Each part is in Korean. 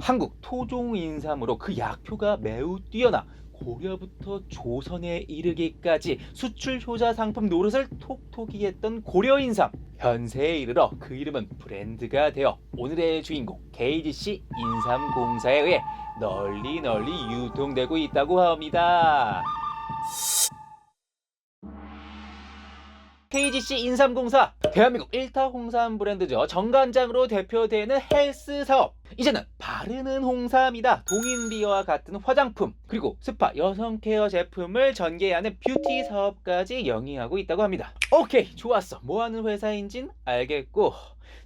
한국 토종 인삼으로 그 약효가 매우 뛰어나 고려부터 조선에 이르기까지 수출 효자 상품 노릇을 톡톡히 했던 고려 인삼. 현세에 이르러 그 이름은 브랜드가 되어 오늘의 주인공 KGC 인삼공사에 의해 널리 널리 유통되고 있다고 합니다. KGC 인삼공사 대한민국 1타 홍삼 브랜드죠. 정관장으로 대표되는 헬스 사업. 이제는 바르는 홍삼이다. 동인비어와 같은 화장품 그리고 스파 여성 케어 제품을 전개하는 뷰티 사업까지 영위하고 있다고 합니다. 오케이 좋았어. 뭐하는 회사인진 알겠고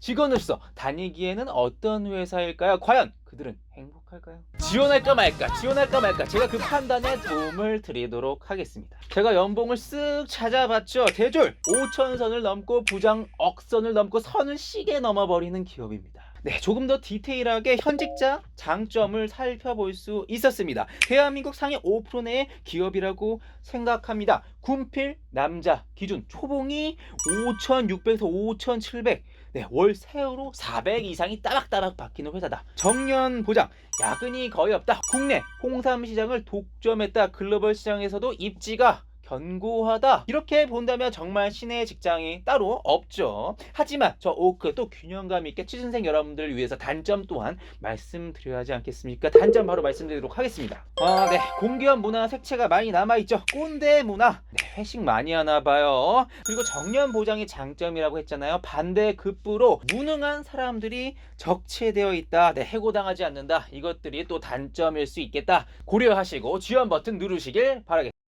직원으로서 다니기에는 어떤 회사일까요? 과연 그들은 행복할까요? 지원할까 말까 지원할까 말까 제가 그 판단에 도움을 드리도록 하겠습니다 제가 연봉을 쓱 찾아봤죠 대졸 5천선을 넘고 부장 억선을 넘고 선을 시게 넘어버리는 기업입니다 네, 조금 더 디테일하게 현직자 장점을 살펴볼 수 있었습니다. 대한민국 상위 5% 내의 기업이라고 생각합니다. 군필 남자 기준 초봉이 5,600에서 5,700. 네, 월 세후로 400 이상이 따박따박 박히는 회사다. 정년 보장, 야근이 거의 없다. 국내 홍삼 시장을 독점했다. 글로벌 시장에서도 입지가 견고하다. 이렇게 본다면 정말 신의 직장이 따로 없죠. 하지만 저 오크 또 균형감 있게 취준생 여러분들을 위해서 단점 또한 말씀드려야 하지 않겠습니까? 단점 바로 말씀드리도록 하겠습니다. 아, 네. 공기업 문화 색채가 많이 남아있죠. 꼰대 문화. 네, 회식 많이 하나 봐요. 그리고 정년 보장이 장점이라고 했잖아요. 반대 급부로 무능한 사람들이 적체되어 있다. 네, 해고당하지 않는다. 이것들이 또 단점일 수 있겠다. 고려하시고 지원 버튼 누르시길 바라겠습니다.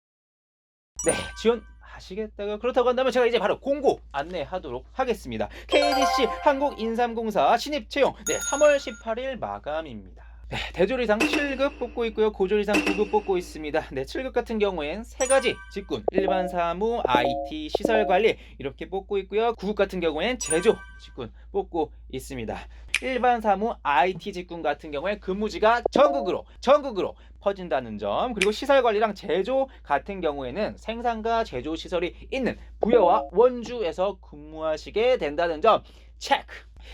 네, 지원 하시겠다고요? 그렇다고 한다면 제가 이제 바로 공고 안내하도록 하겠습니다. KGC 한국인삼공사 신입 채용 네, 3월 18일 마감입니다. 네, 대졸 이상 7급 뽑고 있고요. 고졸 이상 9급 뽑고 있습니다. 네, 7급 같은 경우엔 세 가지 직군, 일반 사무, IT, 시설 관리 이렇게 뽑고 있고요. 9급 같은 경우엔 제조 직군 뽑고 있습니다. 일반 사무, IT 직군 같은 경우에 근무지가 전국으로 전국으로 퍼진다는 점 그리고 시설 관리랑 제조 같은 경우에는 생산과 제조 시설이 있는 부여와 원주에서 근무하시게 된다는 점 체크.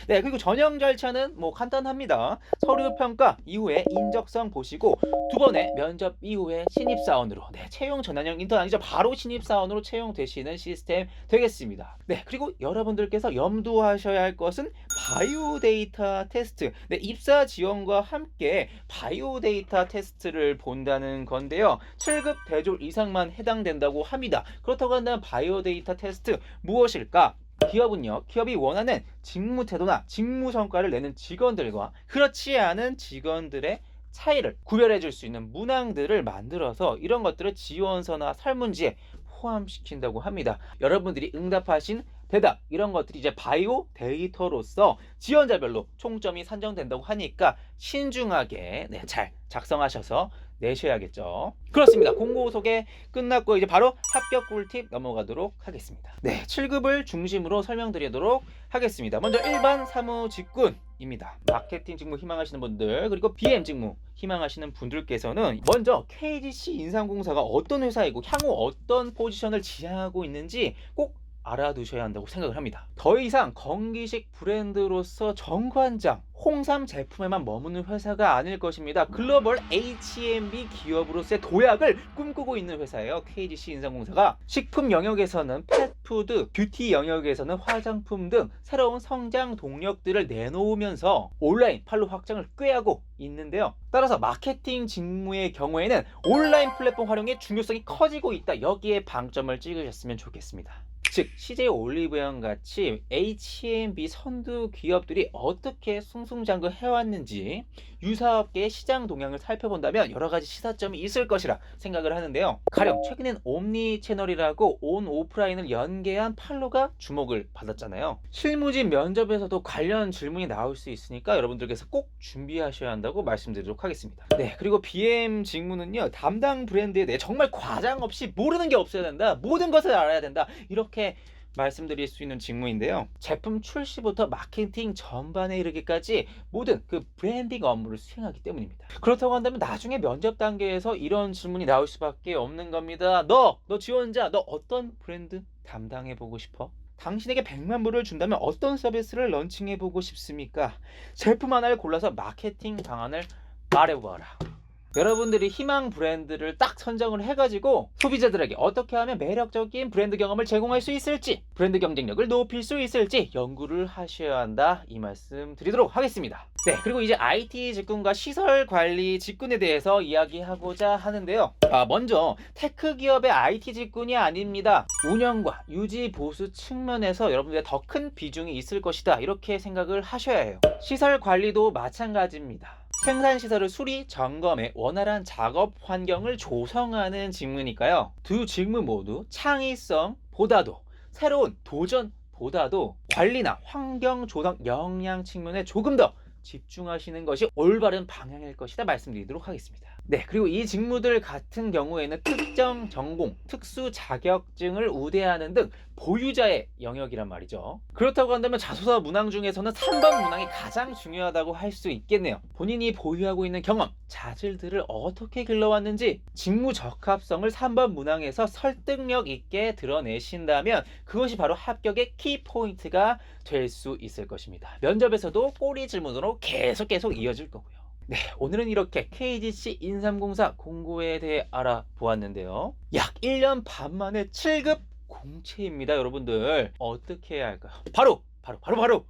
네 그리고 전형 절차는 뭐 간단합니다. 서류 평가 이후에 인적성 보시고 두 번의 면접 이후에 신입 사원으로 네 채용 전환형 인턴 아니죠 바로 신입 사원으로 채용되시는 시스템 되겠습니다. 네 그리고 여러분들께서 염두하셔야 할 것은 바이오 데이터 테스트. 네, 입사 지원과 함께 바이오 데이터 테스트를 본다는 건데요. 7급 대졸 이상만 해당된다고 합니다. 그렇다고 한다면 바이오 데이터 테스트 무엇일까? 기업은요, 기업이 원하는 직무 태도나 직무 성과를 내는 직원들과 그렇지 않은 직원들의 차이를 구별해 줄 수 있는 문항들을 만들어서 이런 것들을 지원서나 설문지에 포함시킨다고 합니다. 여러분들이 응답하신 대답 이런 것들이 이제 바이오 데이터로서 지원자별로 총점이 산정된다고 하니까 신중하게 네, 잘 작성하셔서 내셔야겠죠. 그렇습니다. 공고 소개 끝났고 이제 바로 합격 꿀팁 넘어가도록 하겠습니다. 네, 7급을 중심으로 설명드리도록 하겠습니다. 먼저 일반 사무 직군입니다. 마케팅 직무 희망하시는 분들 그리고 BM 직무 희망하시는 분들께서는 먼저 KGC 인삼공사가 어떤 회사이고 향후 어떤 포지션을 지향하고 있는지 꼭 알아두셔야 한다고 생각을 합니다. 더 이상 건기식 브랜드로서 정관장, 홍삼 제품에만 머무는 회사가 아닐 것입니다. 글로벌 H&B 기업으로서의 도약을 꿈꾸고 있는 회사예요. KGC 인삼공사가 식품 영역에서는 펫푸드, 뷰티 영역에서는 화장품 등 새로운 성장 동력들을 내놓으면서 온라인 판로 확장을 꾀하고 있는데요. 따라서 마케팅 직무의 경우에는 온라인 플랫폼 활용의 중요성이 커지고 있다. 여기에 방점을 찍으셨으면 좋겠습니다. 즉 CJ 올리브영 같이 H&B 선두 기업들이 어떻게 승승장구 해왔는지 유사업계의 시장 동향을 살펴본다면 여러 가지 시사점이 있을 것이라 생각을 하는데요. 가령 최근엔 옴니 채널이라고 온 오프라인을 연계한 판로가 주목을 받았잖아요. 실무진 면접에서도 관련 질문이 나올 수 있으니까 여러분들께서 꼭 준비하셔야 한다고 말씀드리도록 하겠습니다. 네, 그리고 BM 직무는요 담당 브랜드에 대해 정말 과장 없이 모르는 게 없어야 된다. 모든 것을 알아야 된다. 이렇게 말씀드릴 수 있는 직무인데요. 제품 출시부터 마케팅 전반에 이르기까지 모든 그 브랜딩 업무를 수행하기 때문입니다. 그렇다고 한다면 나중에 면접 단계에서 이런 질문이 나올 수밖에 없는 겁니다. 너, 너 지원자, 너 어떤 브랜드 담당해 보고 싶어? 당신에게 100만 불을 준다면 어떤 서비스를 런칭해 보고 싶습니까? 제품 하나를 골라서 마케팅 방안을 말해보아라. 여러분들이 희망 브랜드를 딱 선정을 해가지고 소비자들에게 어떻게 하면 매력적인 브랜드 경험을 제공할 수 있을지 브랜드 경쟁력을 높일 수 있을지 연구를 하셔야 한다. 이 말씀 드리도록 하겠습니다. 네 그리고 이제 IT 직군과 시설 관리 직군에 대해서 이야기하고자 하는데요. 아 먼저 테크 기업의 IT 직군이 아닙니다. 운영과 유지 보수 측면에서 여러분들의 더 큰 비중이 있을 것이다. 이렇게 생각을 하셔야 해요. 시설 관리도 마찬가지입니다 생산 시설을 수리, 점검해 원활한 작업 환경을 조성하는 직무니까요. 두 직무 모두 창의성보다도 새로운 도전보다도 관리나 환경 조성 역량 측면에 조금 더 집중하시는 것이 올바른 방향일 것이다 말씀드리도록 하겠습니다. 네, 그리고 이 직무들 같은 경우에는 특정 전공, 특수 자격증을 우대하는 등 보유자의 영역이란 말이죠. 그렇다고 한다면 자소서 문항 중에서는 3번 문항이 가장 중요하다고 할 수 있겠네요. 본인이 보유하고 있는 경험, 자질들을 어떻게 길러왔는지 직무 적합성을 3번 문항에서 설득력 있게 드러내신다면 그것이 바로 합격의 키포인트가 될 수 있을 것입니다. 면접에서도 꼬리 질문으로 계속 계속 이어질 거고요. 네, 오늘은 이렇게 KGC 인삼공사 공고에 대해 알아보았는데요. 약 1년 반 만에 7급 공채입니다, 여러분들. 어떻게 해야 할까요? 바로, 바로, 바로, 바로